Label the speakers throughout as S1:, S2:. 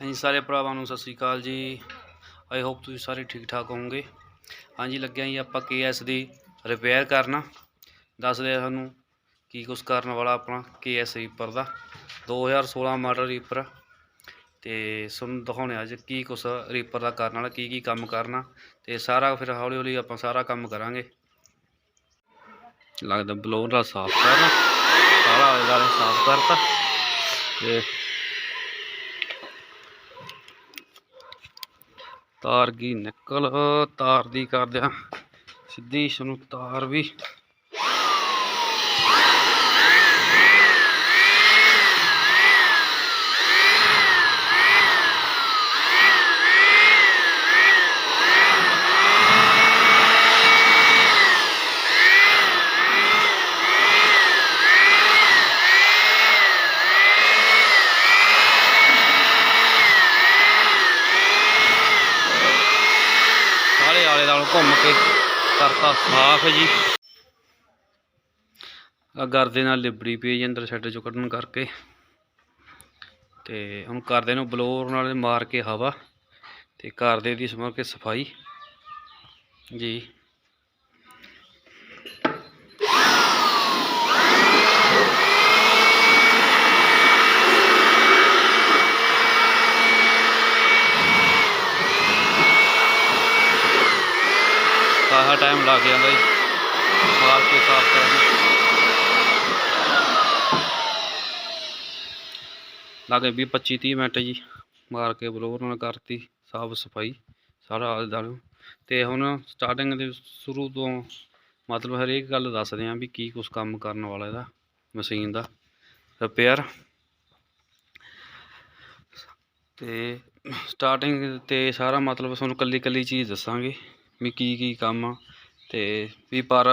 S1: ਹਾਂਜੀ, ਸਾਰੇ ਭਰਾਵਾਂ ਨੂੰ ਸਤਿ ਸ੍ਰੀ ਅਕਾਲ ਜੀ। ਆਈ ਹੋਪ ਤੁਸੀਂ ਸਾਰੇ ਠੀਕ ਠਾਕ ਹੋਵੋਗੇ। ਹਾਂਜੀ, ਲੱਗਿਆ ਜੀ ਆਪਾਂ ਕੇਐਸ ਦੀ ਰਿਪੇਅਰ ਕਰਨਾ। ਦੱਸਦੇ ਆ ਸਾਨੂੰ ਕੀ ਕੁਛ ਕਰਨ ਵਾਲਾ ਆਪਣਾ ਕੇਐਸ ਰੀਪਰ ਦਾ। 2016 ਮਾਡਲ ਰੀਪਰ ਤੇ ਤੁਹਾਨੂੰ ਦਿਖਾਉਣੇ ਅੱਜ ਕੀ ਕੁਛ ਰੀਪਰ ਦਾ ਕਰਨ ਵਾਲਾ ਕੀ ਕੀ ਕੰਮ ਕਰਨਾ। ਤੇ ਸਾਰਾ ਫਿਰ ਹੌਲੀ ਹੌਲੀ ਆਪਾਂ ਸਾਰਾ ਕੰਮ ਕਰਾਂਗੇ। ਲੱਗਦਾ ਬਲੋਰ ਦਾ ਸਾਫ਼ ਕਰਨਾ। ਸਾਰਾ ਆਲੇ ਦੁਆਲੇ ਸਾਫ਼ ਕਰਤਾ। ਤੇ ਤਾਰ ਗਈ ਨਿਕਲ ਤਾਰ ਦੀ ਕਰਦਿਆਂ ਸਿੱਧੀ ਇਸ ਨੂੰ ਤਾਰ ਵੀ ਸਾਰੇ ਆਲੇ ਨਾਲ ਘੁੰਮ ਕੇ ਕਰਤਾ ਸਾਫ਼ ਜੀ। ਆ ਗਰਦੇ ਨਾਲ ਲਿਬੜੀ ਪਈ ਹੈ ਅੰਦਰ ਸ਼ੈੱਡ ਚੋਂ ਕੱਢਣ ਕਰਕੇ। ਤੇ ਹੁਣ ਕਰਦੇ ਨੂੰ ਬਲੋਰ ਨਾਲ ਮਾਰ ਕੇ ਹਵਾ ਤੇ ਕਰਦੇ ਦੀ ਸਮਰ ਕੇ ਸਫ਼ਾਈ। ਜੀ। ਕਾਹਾ ਟਾਈਮ ਲੱਗ ਜਾਂਦਾ ਜੀ। ਮਾਰ ਕੇ ਸਾਫ਼ ਕਰਨ। ਨੂੰ। ਲੱਗੇ ਵੀਹ 25 30 ਮਿੰਟ ਜੀ, ਮਾਰ ਕੇ ਬਲੋਰ ਨਾਲ ਕਰਤੀ, ਸਾਫ਼ ਸਫ਼ਾਈ, ਸਾਰਾ ਆਲੇ ਦੁਆਲੇ ਤੇ ਹੁਣ ਸਟਾਰਟਿੰਗ ਦੇ ਸ਼ੁਰੂ ਤੋਂ ਮਤਲਬ ਹਰੇਕ ਗੱਲ ਦੱਸਦੇ ਆਂ ਵੀ ਕੀ ਕੁਛ ਕੰਮ ਕਰਨ ਵਾਲਾ ਇਹਦਾ, ਮਸ਼ੀਨ ਦਾ ਰਿਪੇਅਰ ਤੇ ਸਟਾਰਟਿੰਗ ਤੇ ਸਾਰਾ ਮਤਲਬ ਤੁਹਾਨੂੰ ਕੱਲੀ ਕੱਲੀ ਚੀਜ਼ ਦੱਸਾਂਗੇ। ਵੀ ਕੀ ਕੀ ਕੰਮ ਆ ਤੇ ਵੀ ਪਰ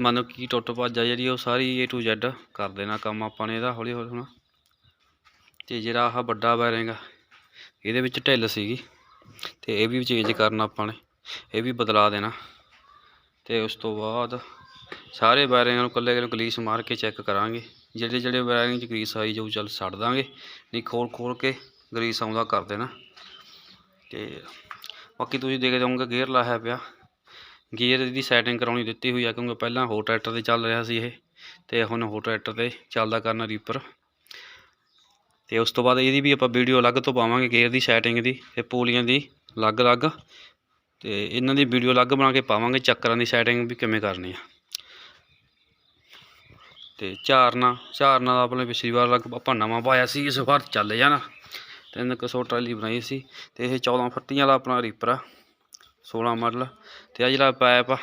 S1: ਮੰਨ ਲਓ ਕੀ ਟੁੱਟ ਭੱਜ ਆ ਜਿਹੜੀ ਉਹ ਸਾਰੀ A to Z ਕਰ ਦੇਣਾ ਕੰਮ ਆਪਾਂ ਨੇ ਇਹਦਾ ਹੌਲੀ ਹੌਲੀ ਹੁਣ। ਤੇ ਜਿਹੜਾ ਆਹ ਵੱਡਾ ਵਾਇਰਿੰਗ ਆ, ਇਹਦੇ ਵਿੱਚ ਢਿੱਲ ਸੀਗੀ ਤੇ ਇਹ ਵੀ ਚੇਂਜ ਕਰਨਾ ਆਪਾਂ ਨੇ, ਇਹ ਵੀ ਬਦਲਾ ਦੇਣਾ। ਤੇ ਉਸ ਤੋਂ ਬਾਅਦ ਸਾਰੇ ਵਾਇਰਿੰਗਾਂ ਨੂੰ ਇਕੱਲੇ ਇਕੱਲੇ ਗਲੀਸ ਮਾਰ ਕੇ ਚੈੱਕ ਕਰਾਂਗੇ। ਜਿਹੜੇ ਜਿਹੜੇ ਵਾਇਰਿੰਗ 'ਚ ਗਰੀਸ ਆਈ ਜਾਊ ਚੱਲ ਛੱਡ ਦਾਂਗੇ, ਨਹੀਂ ਖੋਲ ਖੋਲ ਕੇ ਗਰੀਸ ਆਉਂਦਾ ਕਰ ਦੇਣਾ। ਤੇ ਬਾਕੀ ਤੁਸੀਂ ਦੇਖ ਹੋਵੋਗੇ ਗੇਅਰ ਲਾਇਆ ਪਿਆ। ਗੇਅਰ ਦੀ ਸੈਟਿੰਗ ਕਰਾਉਣੀ ਦਿੱਤੀ ਹੋਈ ਆ ਕਿਉਂਕਿ ਪਹਿਲਾਂ ਹੋਰ ਟਰੈਕਟਰ ਤੇ ਚੱਲ ਰਿਹਾ ਸੀ ਇਹ ਤੇ ਹੁਣ ਹੋਰ ਟਰੈਕਟਰ ਤੇ ਚੱਲਦਾ ਕਰਨਾ ਰੀਪਰ ਤੇ ਉਸ ਤੋਂ ਬਾਅਦ ਇਹਦੀ ਵੀ ਆਪਾਂ ਵੀਡੀਓ ਅਲੱਗ ਤੋਂ ਪਾਵਾਂਗੇ ਗੇਅਰ ਦੀ ਸੈਟਿੰਗ ਦੀ ਤੇ ਪੋਲੀਆਂ ਦੀ ਅਲੱਗ-ਅਲੱਗ। ਤੇ ਇਹਨਾਂ ਦੀ ਵੀਡੀਓ ਅਲੱਗ ਬਣਾ ਕੇ ਪਾਵਾਂਗੇ, ਚੱਕਰਾਂ ਦੀ ਸੈਟਿੰਗ ਵੀ ਕਿਵੇਂ ਕਰਨੀ ਆ। ਤੇ ਝਾਰਨਾ ਝਾਰਨਾ ਦਾ ਆਪਣੇ ਪਿਛਲੀ ਵਾਰ ਲੱਗ ਆਪਾਂ ਨਵਾਂ ਪਾਇਆ ਸੀ, ਇਸ ਵਾਰ ਚੱਲ ਜਾਣਾ। ਤਿੰਨ ਕੁ ਸੌ ਟਰਾਲੀ ਬਣਾਈ ਸੀ ਤੇ ਇਹ 14 ਫੱਟੀਆਂ ਵਾਲਾ ਆਪਣਾ ਰੀਪਰ ਆ 16 ਮਾਡਲ। ਤੇ ਆ ਜਿਹੜਾ ਪਾਇਪ ਆ,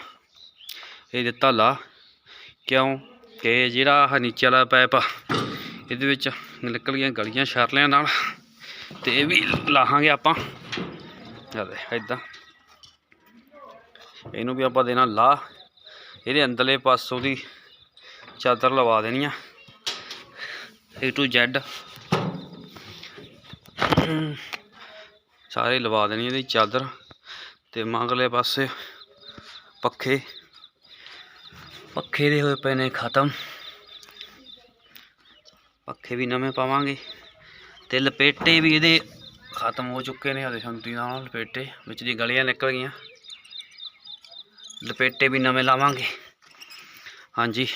S1: ਇਹ ਦਿੱਤਾ ਲਾ। ਕਿਉਂ? ਕਿ ਜਿਹੜਾ ਆਹ ਨੀਚੇ ਵਾਲਾ ਪਾਇਪ ਆ, ਇਹਦੇ ਵਿੱਚ ਨਿਕਲ ਗਈਆਂ ਗਲੀਆਂ ਸ਼ਰਲਿਆਂ ਨਾਲ ਤੇ ਇਹ ਵੀ ਲਾਹਾਂਗੇ ਆਪਾਂ। ਜਦ ਇਦਾਂ ਇਹਨੂੰ ਵੀ ਆਪਾਂ ਦੇਣਾ ਲਾ। ਇਹਦੇ ਅੰਦਰਲੇ ਪਾਸੋਂ ਦੀ ਚਾਦਰ ਲਵਾ ਦੇਣੀ ਆ। A to Z ਸਾਰੇ ਲਵਾ ਦੇਣੀ ਇਹਦੀ ਚਾਦਰ ਤੇ ਮੰਗਲੇ ਪਾਸੇ ਪੱਖੇ। ਪੱਖੇ ਦੇ ਹੋਏ ਪਏ ਨੇ ਖਤਮ। ਪੱਖੇ ਵੀ ਨਵੇਂ ਪਾਵਾਂਗੇ ਤੇ ਲਪੇਟੇ ਵੀ ਇਹਦੇ ਖਤਮ ਹੋ ਚੁੱਕੇ ਨੇ ਹਲੇ ਸੰਤੀ ਨਾਲ ਲਪੇਟੇ, ਵਿੱਚ ਦੀ ਗਲੀਆਂ ਨਿਕਲ ਗਈਆਂ। ਲਪੇਟੇ ਵੀ ਨਵੇਂ ਲਾਵਾਂਗੇ। ਹਾਂਜੀ।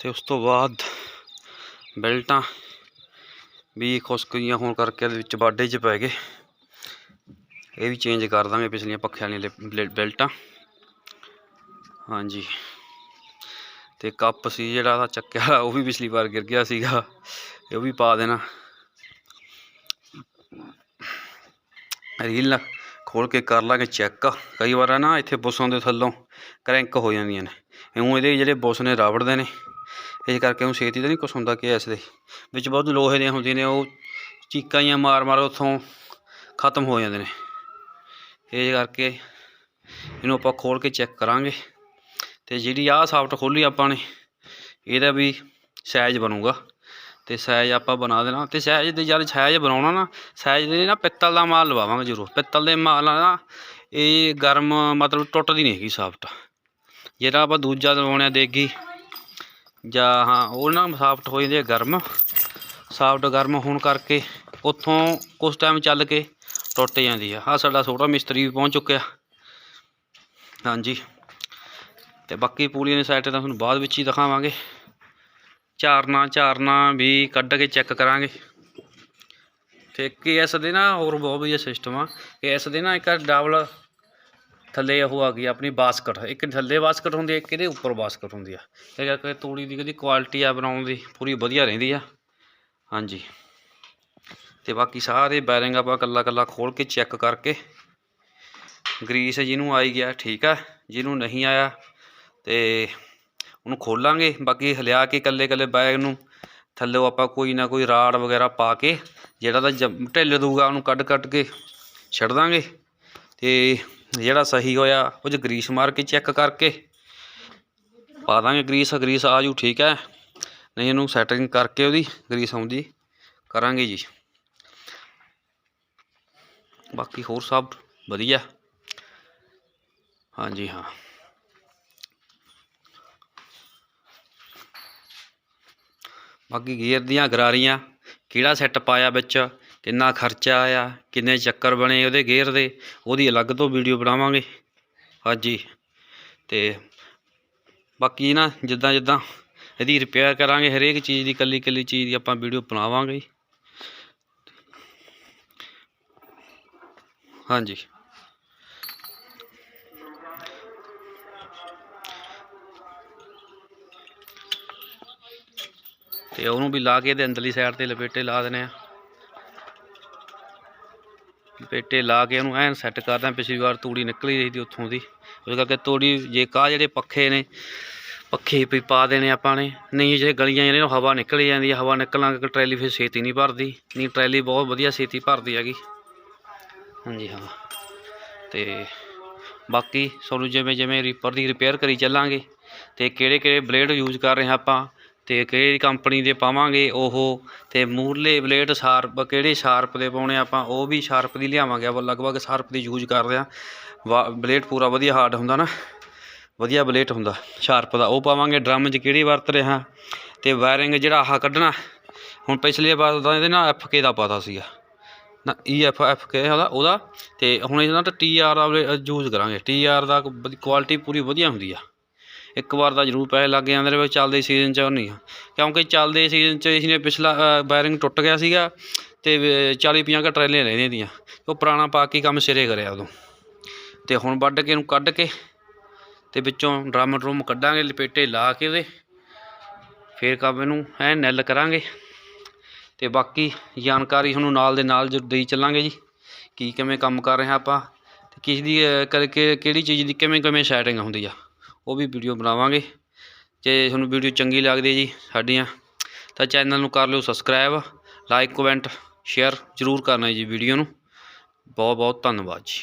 S1: ਤੇ ਉਸ ਤੋਂ ਬਾਅਦ ਬੈਲਟਾਂ ਵੀ ਖੁਸ਼ਕੀਆਂ ਹੋਣ ਕਰਕੇ ਇਹਦੇ ਵਿੱਚ ਬਾਡੇ 'ਚ ਪੈ ਗਏ। ਇਹ ਵੀ ਚੇਂਜ ਕਰ ਦਾਂਗੇ ਪਿਛਲੀਆਂ ਪੱਖਿਆਂ ਵਾਲੀਆਂ ਲਿਪ- ਬੈਲਟਾਂ। ਹਾਂਜੀ। ਤੇ ਕੱਪ ਸੀ ਜਿਹੜਾ ਦਾ ਚੱਕਿਆ ਉਹ ਵੀ ਪਿਛਲੀ ਵਾਰ ਗਿਰ ਗਿਆ ਸੀਗਾ। ਇਹ ਵੀ ਪਾ ਦੇਣਾ। ਰੀਲ ਖੋਲ ਕੇ ਕਰ ਲਾਂਗੇ ਚੈੱਕ ਕਈ ਵਾਰ ਆ ਨਾ ਇੱਥੇ ਬੁੱਸਾਂ ਦੇ ਥੱਲੋਂ ਕਰੈਂਕ ਹੋ ਜਾਂਦੀਆਂ ਨੇ। ਇਉਂ ਇਹਦੇ ਜਿਹੜੇ ਬੁੱਸ ਨੇ ਰਾਵੜਦੇ ਨੇ। ਇਸ ਕਰਕੇ ਉਹਨੂੰ ਛੇਤੀ ਤਾਂ ਨਹੀਂ ਕੁਛ ਹੁੰਦਾ ਕਿ ਇਸ ਦੇ ਵਿੱਚ ਬਹੁਤ ਲੋਹੇ ਦੀਆਂ ਹੁੰਦੀਆਂ ਨੇ, ਉਹ ਚੀਕਾਂ ਜਿਹੀਆਂ ਮਾਰ ਮਾਰ ਉੱਥੋਂ ਖਤਮ ਹੋ ਜਾਂਦੇ ਨੇ। ਇਸ ਕਰਕੇ ਇਹਨੂੰ ਆਪਾਂ ਖੋਲ ਕੇ ਚੈੱਕ ਕਰਾਂਗੇ ਤੇ ਜਿਹੜੀ ਆਹ ਸਾਫਟ ਖੋਲੀ ਆਪਾਂ ਨੇ, ਇਹਦਾ ਵੀ ਸਾਈਜ਼ ਬਣੂਗਾ। ਤੇ ਸਾਈਜ਼ ਆਪਾਂ ਬਣਾ ਦੇਣਾ ਤੇ ਸਾਈਜ਼ ਦੇ ਜਦ ਸਾਈਜ਼ ਬਣਾਉਣਾ ਨਾ ਸਾਈਜ਼ ਦੇ ਨਾ ਪਿੱਤਲ ਦਾ ਮਾਲ ਲਵਾਵਾਂਗੇ ਜ਼ਰੂਰ। ਪਿੱਤਲ ਦੇ ਮਾਲ ਨਾ ਇਹ ਗਰਮ ਮਤਲਬ ਟੁੱਟਦੀ ਨਹੀਂ ਹੈਗੀ ਸਾਫਟ ਜਿਹੜਾ ਆਪਾਂ ਦੂਜਾ ਲਵਾਉਣਾ ਦੇਗੀ ਜਾਂ ਹਾਂ, ਉਹ ਨਾ ਸਾਫਟ ਹੋ ਜਾਂਦੀ ਆ ਗਰਮ। ਸਾਫਟ ਗਰਮ ਹੋਣ ਕਰਕੇ ਉੱਥੋਂ ਕੁਝ ਟਾਈਮ ਚੱਲ ਕੇ ਟੁੱਟ ਜਾਂਦੀ ਆ। ਆ ਸਾਡਾ ਛੋਟਾ ਮਿਸਤਰੀ ਵੀ ਪਹੁੰਚ ਚੁੱਕਿਆ। ਹਾਂਜੀ। ਤੇ ਬਾਕੀ ਪੂਲੀਆਂ ਦੀ ਸਾਈਡ ਤਾਂ ਤੁਹਾਨੂੰ ਬਾਅਦ ਵਿੱਚ ਹੀ ਦਿਖਾਵਾਂਗੇ। ਝਾਰਨਾ ਝਾਰਨਾ ਵੀ ਕੱਢ ਕੇ ਚੈੱਕ ਕਰਾਂਗੇ। ਤੇ ਕੇਐਸ ਦੇ ਨਾ ਹੋਰ ਬਹੁਤ ਵਧੀਆ ਸਿਸਟਮ ਆ। ਕੇਐਸ ਦੇ ਨਾ ਇੱਕ ਡਬਲ ਥੱਲੇ ਉਹ ਆ ਗਈ ਆਪਣੀ ਬਾਸਕਟ, ਇੱਕ ਥੱਲੇ ਬਾਸਕਟ ਹੁੰਦੀ ਹੈ ਇੱਕ ਇਹਦੇ ਉੱਪਰ ਬਾਸਕਟ ਹੁੰਦੀ ਆ। ਇਹ ਕਰਕੇ ਤੂੜੀ ਦੀ ਜਿਹੜੀ ਕੁਆਲਿਟੀ ਆ ਬਣਾਉਣ ਦੀ, ਪੂਰੀ ਵਧੀਆ ਰਹਿੰਦੀ ਆ। ਹਾਂਜੀ। ਤੇ ਬਾਕੀ ਸਾਰੇ ਬੈਰਿੰਗ ਆਪਾਂ ਕੱਲਾ ਕੱਲਾ ਖੋਲ ਕੇ ਚੈੱਕ ਕਰਕੇ, ਗਰੀਸ ਜਿਹਨੂੰ ਆਈ ਗਿਆ, ਠੀਕ ਆ, ਜਿਹਨੂੰ ਨਹੀਂ ਆਇਆ, ਤੇ ਉਹਨੂੰ ਖੋਲਾਂਗੇ। ਬਾਕੀ ਹਲਿਆ ਕੇ ਕੱਲੇ ਕੱਲੇ ਬੈਗ ਨੂੰ, ਥੱਲੇ ਆਪਾਂ ਕੋਈ ਨਾ ਕੋਈ ਰਾੜ ਵਗੈਰਾ ਪਾ ਕੇ, ਜਿਹੜਾ ਤਾਂ ਜੰਮ- ਢਿੱਲ ਦੂਗਾ, ਉਹਨੂੰ ਕੱਢ ਕੱਢ ਕੇ ਛੱਡ ਦਾਂਗੇ। ਤੇ ਜਿਹੜਾ ਸਹੀ ਹੋਇਆ, ਉਹ 'ਚ ਗਰੀਸ ਮਾਰ ਕੇ ਚੈੱਕ ਕਰਕੇ ਪਾ ਦਾਂਗੇ ਗਰੀਸ ਗਰੀਸ ਆ ਜੂ, ਠੀਕ ਹੈ। ਨਹੀਂ, ਇਹਨੂੰ ਸੈਟਿੰਗ ਕਰਕੇ ਉਹਦੀ ਗਰੀਸ ਆਉਂਦੀ, ਕਰਾਂਗੇ ਜੀ। ਬਾਕੀ ਹੋਰ ਸਭ ਵਧੀਆ। ਹਾਂਜੀ, ਹਾਂ। ਬਾਕੀ ਗੇਅਰ ਦੀਆਂ ਗਰਾਰੀਆਂ, ਕਿਹੜਾ ਸੈੱਟ ਪਾਇਆ ਵਿੱਚ? ਕਿੰਨਾ ਖਰਚਾ ਆਇਆ, ਕਿੰਨੇ ਚੱਕਰ ਬਣੇ ਉਹਦੇ ਗੇਅਰ ਦੇ, ਉਹਦੀ ਅਲੱਗ ਤੋਂ ਵੀਡੀਓ ਬਣਾਵਾਂਗੇ। ਹਾਂਜੀ, ਤੇ ਬਾਕੀ ਨਾ ਜਿੱਦਾਂ ਜਿੱਦਾਂ ਇਹਦੀ ਰਿਪੇਅਰ ਕਰਾਂਗੇ, ਹਰੇਕ ਚੀਜ਼ ਦੀ ਕੱਲੀ ਕੱਲੀ ਚੀਜ਼ ਦੀ ਆਪਾਂ ਵੀਡੀਓ ਬਣਾਵਾਂਗੇ। ਹਾਂਜੀ। ਤੇ ਉਹਨੂੰ ਵੀ ਲਾ ਕੇ ਇਹਦੇ ਅੰਦਰਲੀ ਸਾਈਡ ਤੇ ਲਪੇਟੇ ਲਾ ਦੇਣੇ ਆ। ਪੇਟੇ ਲਾ ਕੇ ਉਹਨੂੰ ਐਨ ਸੈੱਟ ਕਰਦਾ, ਪਿਛਲੀ ਵਾਰ ਤੂੜੀ ਨਿਕਲੀ ਰਹੀ ਸੀ ਉੱਥੋਂ ਦੀ। ਉਸ ਕਰਕੇ ਤੂੜੀ ਜੇ ਕਾ ਜਿਹੜੇ ਪੱਖੇ ਨੇ, ਪੱਖੇ ਵੀ ਪਾ ਦੇਣੇ ਆਪਾਂ ਨੇ। ਨਹੀਂ ਜੇ ਗਲੀਆਂ ਜਿਹੜੀਆਂ ਹਵਾ ਨਿਕਲ ਜਾਂਦੀ ਹੈ ਹਵਾ ਨਿਕਲਣ ਕਰਕੇ ਟਰੈਲੀ ਫਿਰ ਛੇਤੀ ਨਹੀਂ ਭਰਦੀ। ਨਹੀਂ, ਟਰੈਲੀ ਬਹੁਤ ਵਧੀਆ ਛੇਤੀ ਭਰਦੀ ਹੈਗੀ। ਹਾਂਜੀ ਹਾਂ। ਤੇ ਬਾਕੀ ਤੁਹਾਨੂੰ ਜਿਵੇਂ ਜਿਵੇਂ ਰੀਪਰ ਦੀ ਰਿਪੇਅਰ ਕਰੀ ਚੱਲਾਂਗੇ, ਤੇ ਕਿਹੜੇ ਕਿਹੜੇ ਬਲੇਡ ਯੂਜ਼ ਕਰ ਰਹੇ ਹਾਂ ਆਪਾਂ ਅਤੇ ਕਿਹੜੀ ਕੰਪਨੀ ਦੇ ਪਾਵਾਂਗੇ, ਉਹ ਅਤੇ ਮੂਰਲੇ ਬਲੇਡ ਸ਼ਾਰਪ, ਕਿਹੜੇ ਸ਼ਾਰਪ ਦੇ ਪਾਉਣੇ ਆਪਾਂ, ਉਹ ਵੀ ਸ਼ਾਰਪ ਦੀ ਲਿਆਵਾਂਗੇ, ਆਪਾਂ ਲਗਭਗ ਸ਼ਾਰਪ ਦੀ ਯੂਜ਼ ਕਰਦੇ ਵਾ, ਬਲੇਡ ਪੂਰਾ ਵਧੀਆ ਹਾਰਡ ਹੁੰਦਾ ਨਾ, ਵਧੀਆ ਬਲੇਟ ਹੁੰਦਾ, ਸ਼ਾਰਪ ਦਾ, ਉਹ ਪਾਵਾਂਗੇ। ਡਰਮ 'ਚ ਕਿਹੜੀ ਵਰਤ ਰਿਹਾ ਅਤੇ ਵਾਇਰਿੰਗ ਜਿਹੜਾ ਆਹ ਕੱਢਣਾ, ਹੁਣ ਪਿਛਲੀ ਵਾਰ ਤਾਂ ਇਹਦੇ ਨਾਲ ਐਫ ਕੇ ਦਾ ਪਤਾ ਸੀਗਾ, ਨਾ, ਈ ਐਫ ਐਫ ਕੇ ਉਹਦਾ ਉਹਦਾ ਅਤੇ ਹੁਣ ਇਹਦਾ ਤਾਂ ਟੀ ਆਰ ਦਾ ਯੂਜ਼ ਕਰਾਂਗੇ। ਟੀ ਆਰ ਦਾ ਕੁਆਲਿਟੀ ਪੂਰੀ ਵਧੀਆ ਹੁੰਦੀ ਆ। ਇੱਕ ਵਾਰ ਤਾਂ ਜ਼ਰੂਰ ਪੈਸੇ ਲੱਗ ਜਾਂਦੇ ਨੇ ਵੀ ਚੱਲਦੇ ਸੀਜ਼ਨ 'ਚ ਨਹੀਂ ਆ। ਕਿਉਂਕਿ ਚੱਲਦੇ ਸੀਜ਼ਨ 'ਚ ਇਸ ਨੇ ਪਿਛਲਾ ਬੈਰਿੰਗ ਟੁੱਟ ਗਿਆ ਸੀਗਾ ਅਤੇ 40 50 ਕੁ ਟਰੈਲੀਆਂ ਰਹਿੰਦੀਆਂ ਦੀਆਂ। ਉਹ ਪੁਰਾਣਾ ਪਾ ਕੇ ਕੰਮ ਸਿਰੇ ਕਰਿਆ ਉਦੋਂ। ਅਤੇ ਹੁਣ ਵੱਢ ਕੇ ਇਹਨੂੰ ਕੱਢ ਕੇ ਅਤੇ ਵਿੱਚੋਂ ਡਰਮ ਡਰੂਮ ਕੱਢਾਂਗੇ, ਲਪੇਟੇ ਲਾ ਕੇ ਉਹਦੇ। ਫਿਰ ਕੰਮ ਇਹਨੂੰ ਐ ਨੈਲ ਕਰਾਂਗੇ। ਤੇ ਬਾਕੀ ਜਾਣਕਾਰੀ ਤੁਹਾਨੂੰ ਨਾਲ ਦੇ ਨਾਲ ਜੋ ਦੇਈ ਚੱਲਾਂਗੇ ਜੀ। ਕੀ ਕਿਵੇਂ ਕੰਮ ਕਰ ਰਹੇ ਹਾਂ ਆਪਾਂ ਤੇ ਕਿਸ ਦੀ ਕਰਕੇ ਕਿਹੜੀ ਚੀਜ਼ ਦੀ ਕਿਵੇਂ ਕਿਵੇਂ ਸੈਟਿੰਗ ਹੁੰਦੀ ਆ। ਉਹ ਵੀ ਵੀਡੀਓ ਬਣਾਵਾਂਗੇ। ਜੇ ਤੁਹਾਨੂੰ ਵੀਡੀਓ ਚੰਗੀ ਲੱਗਦੀ ਹੈ ਜੀ ਸਾਡੀਆਂ, ਤਾਂ ਚੈਨਲ ਨੂੰ ਕਰ ਲਿਓ ਸਬਸਕ੍ਰਾਈਬ, ਲਾਈਕ, ਕਮੈਂਟ, ਸ਼ੇਅਰ ਜ਼ਰੂਰ ਕਰਨਾ ਜੀ ਵੀਡੀਓ ਨੂੰ। ਬਹੁਤ ਬਹੁਤ ਧੰਨਵਾਦ ਜੀ।